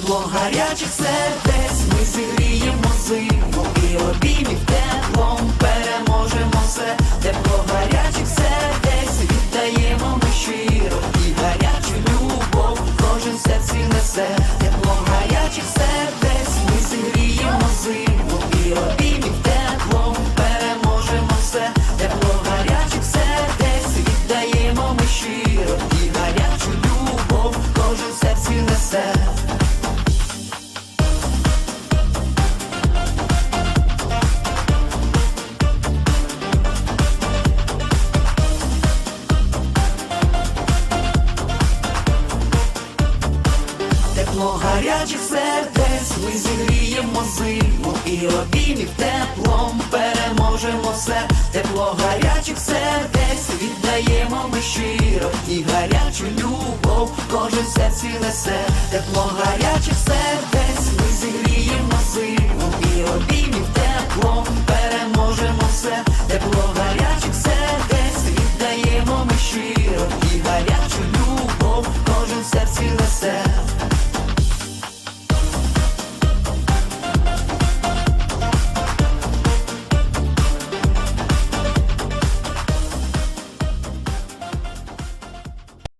гарячих сердець. Ми зігріємо зиму і обіймів теплом. Переможемо все, тепло гарячих сердець. Віддаємо ми щиро і гарячу любов. Кожен серці несе, тепло гарячих сердець. Ми зігріємо зиму і обіймів теплом. Переможемо все, тепло гарячих сердець. Віддаємо ми щиро і гарячу любов. Кожен серці несе. Тепло гарячих сердець ми зігріємо зиму і обіймів теплом переможемо все. Тепло гарячих сердець віддаємо ми щиро і гарячу любов кожен серці несе. Тепло гарячих сердець ми зігріємо зиму і обіймів теплом переможемо все. Тепло гарячих сердець віддаємо ми щиро і гарячу любов кожен серці несе.